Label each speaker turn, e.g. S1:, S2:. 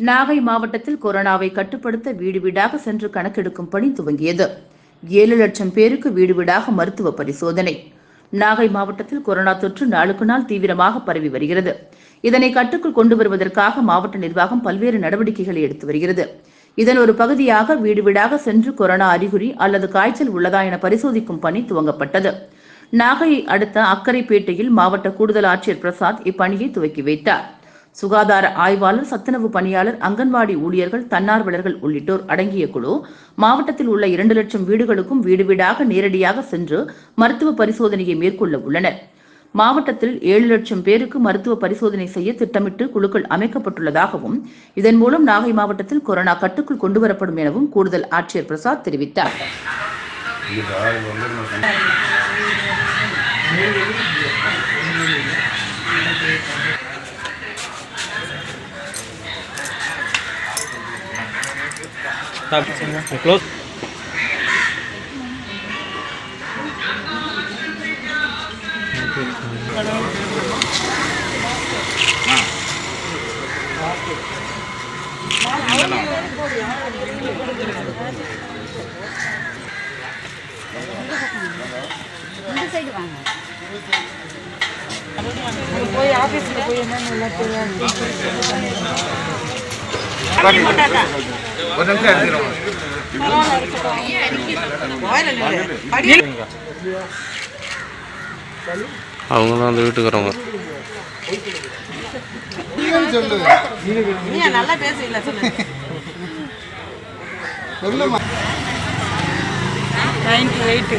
S1: நாகை மாவட்டத்தில் கொரோனாவை கட்டுப்படுத்த வீடு வீடாக சென்று கணக்கெடுக்கும் பணி துவங்கியது. ஏழு லட்சம் பேருக்கு வீடு வீடாக மருத்துவ பரிசோதனை. நாகை மாவட்டத்தில் கொரோனா தொற்று நாளுக்கு நாள் தீவிரமாக பரவி வருகிறது. இதனை கட்டுக்குள் கொண்டு வருவதற்காக மாவட்ட நிர்வாகம் பல்வேறு நடவடிக்கைகளை எடுத்து வருகிறது. இதன் ஒரு பகுதியாக வீடு வீடாக சென்று கொரோனா அறிகுறி அல்லது காய்ச்சல் உள்ளதா என பரிசோதிக்கும் பணி துவங்கப்பட்டது. நாகையை அடுத்த அக்கரைப்பேட்டையில் மாவட்ட கூடுதல் ஆட்சியர் பிரசாத் இப்பணியை துவக்கி வைத்தார். சுகாதார ஆய்வாளர் சத்துணவு பணியாளர் அங்கன்வாடி ஊழியர்கள் தன்னார்வலர்கள் உள்ளிட்டோர் அடங்கிய குழு மாவட்டத்தில் உள்ள இரண்டு லட்சம் வீடுகளுக்கும் வீடு வீடாக நேரடியாக சென்று மருத்துவ பரிசோதனையை மேற்கொள்ள உள்ளனர். மாவட்டத்தில் ஏழு லட்சம் பேருக்கு மருத்துவ பரிசோதனை செய்ய திட்டமிட்டு குழுக்கள் அமைக்கப்பட்டுள்ளதாகவும் இதன் மூலம் நாகை மாவட்டத்தில் கொரோனா கட்டுக்குள் கொண்டுவரப்படும் எனவும் கூடுதல் ஆட்சியர் பிரசாத் தெரிவித்தார்.
S2: க்ளோஸ்
S3: போய் ஆஃபீஸில் போய் என்னென்ன எல்லாம் தெரியாது
S4: ஒரு நிமிஷம் எடுத்துக்கிறோம்
S2: அவங்க தான் அந்த வீட்டுக்கு வரவங்க
S3: நீ நல்லா பேசுவீங்களா சொல்லு நைன்டி எயிட்டு